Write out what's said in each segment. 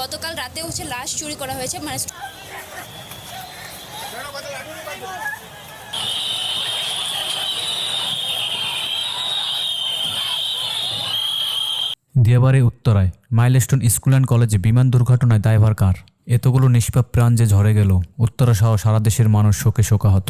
গতকাল রাতে হচ্ছে লাশ চুরি করা হয়েছে মানে দিয়াবাড়ি উত্তরায়, মাইলস্টোন স্কুল অ্যান্ড কলেজে বিমান দুর্ঘটনায় দায়ভার কার? এতগুলো নিষ্পাপ প্রাণ যে ঝরে গেল, উত্তরা সহ সারা দেশের মানুষ শোকে শোকাহত।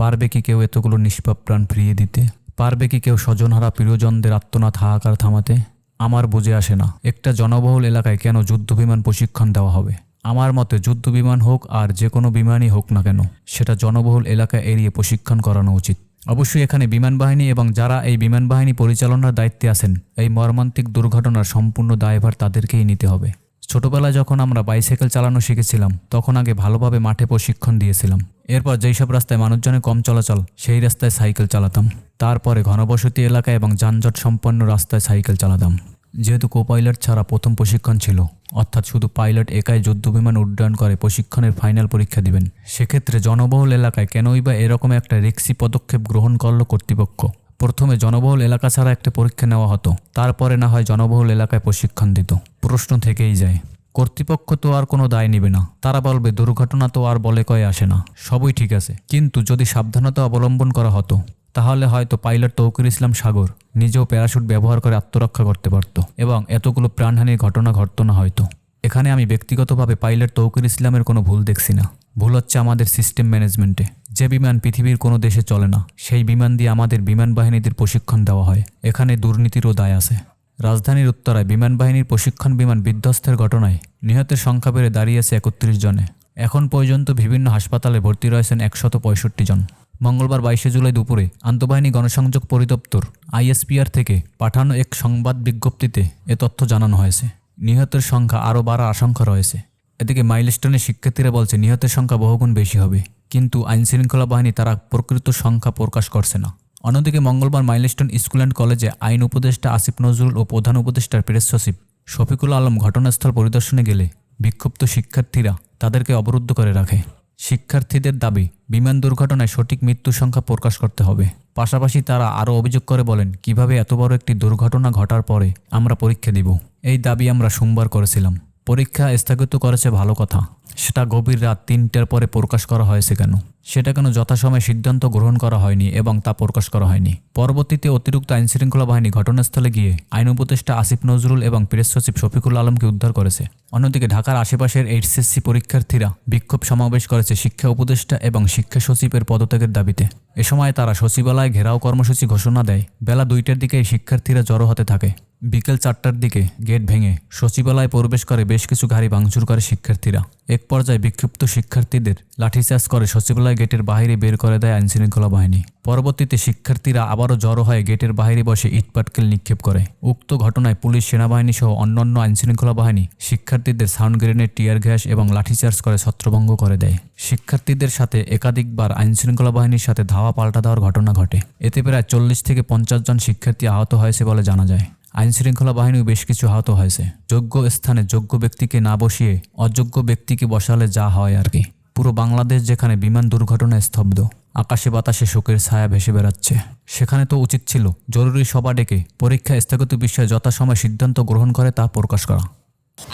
পারবে কি কেউ এতগুলো নিষ্পাপ প্রাণ ফিরিয়ে দিতে? পারবে কি কেউ স্বজনহারা প্রিয়জনদের আত্মনাথ হাহাকার থামাতে? আমার বুঝে আসে না। একটা জনবহুল এলাকায় কেন যুদ্ধ বিমান প্রশিক্ষণ দেওয়া হবে? আমার মতে যুদ্ধ বিমান হোক আর যে কোনো বিমানই হোক না কেন, সেটা জনবহুল এলাকা এড়িয়ে প্রশিক্ষণ করানো উচিত। অবশ্যই এখানে বিমান বাহিনী এবং যারা এই বিমান বাহিনী পরিচালনার দায়িত্বে আছেন, এই মর্মান্তিক দুর্ঘটনার সম্পূর্ণ দায়ভার তাদেরকেই নিতে হবে। ছোটবেলায় যখন আমরা বাইসাইকেল চালানো শিখেছিলাম, তখন আগে ভালোভাবে মাঠে প্রশিক্ষণ দিয়েছিলাম। এরপর যেই সব রাস্তায় মানুষজনের কম চলাচল, সেই রাস্তায় সাইকেল চালাতাম। তারপরে ঘনবসতি এলাকা এবং যানজট সম্পন্ন রাস্তায় সাইকেল চালাতাম। যেহেতু কো পাইলট ছাড়া প্রথম প্রশিক্ষণ ছিল, অর্থাৎ শুধু পাইলট একাই যুদ্ধবিমান উড্ডয়ন করে প্রশিক্ষণের ফাইনাল পরীক্ষা দিবেন। সেক্ষেত্রে জনবহুল এলাকায় কেনই বা এরকম একটা রিক্সি পদক্ষেপ গ্রহণ করল কর্তৃপক্ষ। প্রথমে জনবহুল এলাকা ছাড়া একটা পরীক্ষা নেওয়া হতো। তারপরে না হয় জনবহুল এলাকায় প্রশিক্ষণ দিত। প্রশ্ন থেকেই যায়, কর্তৃপক্ষ তো আর কোনো দায় নেবে না। তারা বলবে, দুর্ঘটনা তো আর বলে কয়ে আসে না। সবই ঠিক আছে। কিন্তু যদি সাবধানতা অবলম্বন করা হতো, তাহলে হয়তো পাইলট তৌকির ইসলাম সাগর নিজেও প্যারাশুট ব্যবহার করে আত্মরক্ষা করতে পারত এবং এতগুলো প্রাণহানির ঘটনা ঘটতো না হয়তো। এখানে আমি ব্যক্তিগতভাবে পাইলট তৌকির ইসলামের কোনো ভুল দেখছি না। ভুল হচ্ছে আমাদের সিস্টেম ম্যানেজমেন্টে। যে বিমান পৃথিবীর কোনো দেশে চলে না, সেই বিমান দিয়ে আমাদের বিমান বাহিনীদের প্রশিক্ষণ দেওয়া হয়। এখানে দুর্নীতিরও দায় আছে। রাজধানীর উত্তরায় বিমান বাহিনীর প্রশিক্ষণ বিমান বিধ্বস্তের ঘটনায় নিহতের সংখ্যা বেড়ে দাঁড়িয়েছে একত্রিশ জনে। এখন পর্যন্ত বিভিন্ন হাসপাতালে ভর্তি রয়েছেন একশত পঁয়ষট্টি জন। মঙ্গলবার বাইশে জুলাই দুপুরে আন্তঃবাহিনী গণসংযোগ পরিদপ্তর আইএসপিআর থেকে পাঠানো এক সংবাদ বিজ্ঞপ্তিতে এ তথ্য জানানো হয়েছে। নিহতের সংখ্যা আরও বাড়ার আশঙ্কা রয়েছে। এদিকে মাইলস্টোনের শিক্ষার্থীরা বলছে, নিহতের সংখ্যা বহুগুণ বেশি হবে। কিন্তু আইনশৃঙ্খলা বাহিনী তারা প্রকৃত সংখ্যা প্রকাশ করছে না। অন্যদিকে মঙ্গলবার মাইলস্টোন স্কুল অ্যান্ড কলেজে আইন উপদেষ্টা আসিফ নজরুল ও প্রধান উপদেষ্টার প্রেস সচিব শফিকুল আলম ঘটনাস্থল পরিদর্শনে গেলে বিক্ষুব্ধ শিক্ষার্থীরা তাদেরকে অবরুদ্ধ করে রাখে। শিক্ষার্থীদের দাবি, বিমান দুর্ঘটনায় সঠিক মৃত্যু সংখ্যা প্রকাশ করতে হবে। পাশাপাশি তারা আরও অভিযোগ করে বলেন, কীভাবে এত বড় একটি দুর্ঘটনা ঘটার পরে আমরা পরীক্ষা দিব? এই দাবি আমরা সোমবার করেছিলাম। পরীক্ষা স্থগিত করেছে ভালো কথা। সেটা গভীর রাত তিনটার পরে প্রকাশ করা হয়েছে কেন? সেটা কেন যথাসময়ে সিদ্ধান্ত গ্রহণ করা হয়নি এবং তা প্রকাশ করা হয়নি? পরবর্তীতে অতিরিক্ত আইনশৃঙ্খলা বাহিনী ঘটনাস্থলে গিয়ে আইন উপদেষ্টা আসিফ নজরুল এবং প্রেস সচিব শফিকুল আলমকে উদ্ধার করেছে। অন্যদিকে ঢাকার আশেপাশের এইচএসসি পরীক্ষার্থীরা বিক্ষোভ সমাবেশ করেছে শিক্ষা উপদেষ্টা এবং শিক্ষা সচিবের পদত্যাগের দাবিতে। এ সময় তারা সচিবালয়ে ঘেরাও কর্মসূচি ঘোষণা দেয়। বেলা দুইটার দিকে শিক্ষার্থীরা জড়ো হতে থাকে। বিকেল চারটার দিকে গেট ভেঙে সচিবালয়ে প্রবেশ করে বেশ কিছু গাড়ি ভাঙচুর করে শিক্ষার্থীরা। এক পর্যায়ে বিক্ষিপ্ত শিক্ষার্থীদের লাঠিচার্জ করে সচিবালয় গেটের বাইরে বের করে দেয় আইনশৃঙ্খলা বাহিনী। পরবর্তীতে শিক্ষার্থীরা আবারও জড়ো হয়ে গেটের বাইরে বসে ইটপাটকেল নিক্ষেপ করে। উক্ত ঘটনায় পুলিশ, সেনাবাহিনী সহ অন্যান্য আইনশৃঙ্খলা বাহিনী শিক্ষার্থীদের সাউন্ড গ্রেনেড টিয়ার গ্যাস এবং লাঠিচার্জ করে ছত্রভঙ্গ করে দেয়। শিক্ষার্থীদের সাথে একাধিকবার আইনশৃঙ্খলা বাহিনীর সাথে ধাওয়া পাল্টা দেওয়ার ঘটনা ঘটে। এতে প্রায় চল্লিশ থেকে পঞ্চাশ জন শিক্ষার্থী আহত হয়েছে বলে জানা যায়। আইন শৃঙ্খলা বাহিনীও বেশ কিছু আহত হয়েছে। যোগ্য স্থানে যোগ্য ব্যক্তিকে না বসিয়ে অযোগ্য ব্যক্তিকে বসালে যা হয় আর কি। পুরো বাংলাদেশ যেখানে বিমান দুর্ঘটনায় স্তব্ধ, আকাশে বাতাসে শোকের ছায়া ভেসে বেড়াচ্ছে। সেখানে তো উচিত ছিল জরুরি সভা ডেকে পরীক্ষা স্থগিত বিষয়ে যথাসময় সিদ্ধান্ত গ্রহণ করে তা প্রকাশ করা।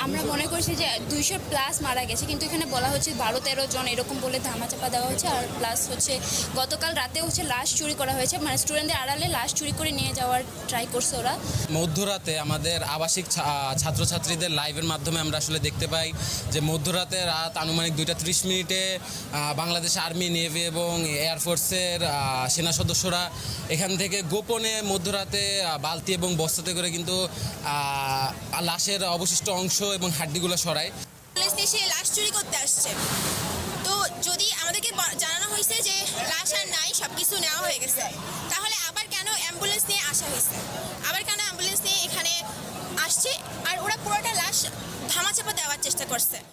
আমরা মনে করছি যে দুইশো প্লাস মারা গেছে, কিন্তু এখানে বলা হচ্ছে বারো তেরো জন এরকম বলে ধামাচাপা দেওয়া হচ্ছে আর প্লাস হচ্ছে গতকাল রাতে হচ্ছে লাশ চুরি করা হয়েছে। মানে স্টুডেন্টদের আড়ালে লাশ চুরি করে নিয়ে যাওয়ার ট্রাই করছে ওরা। মধ্যরাতে আমাদের আবাসিক ছাত্রছাত্রীদের লাইভের মাধ্যমে আমরা আসলে দেখতে পাই যে মধ্যরাতে রাত আনুমানিক দুইটা ত্রিশ মিনিটে বাংলাদেশ আর্মি, নেভি এবং এয়ারফোর্সের সেনা সদস্যরা এখান থেকে গোপনে মধ্যরাতে বালতি এবং বস্তাতে করে কিন্তু লাশের অবশিষ্ট অংশ এবং হাড্ডিগুলো সরায়। দেশে লাশ চুরি করতে আসছে। তো যদি আমাদেরকে জানানো হয়েছে যে লাশ আর নাই সব কিছু নেওয়া হয়ে গেছে, তাহলে আবার কেন অ্যাম্বুলেন্স নিয়ে আসা হয়েছে? আবার কেন অ্যাম্বুলেন্স নিয়ে এখানে আসছে? আর ওরা পুরোটা লাশ ধামাচাপা দেওয়ার চেষ্টা করছে।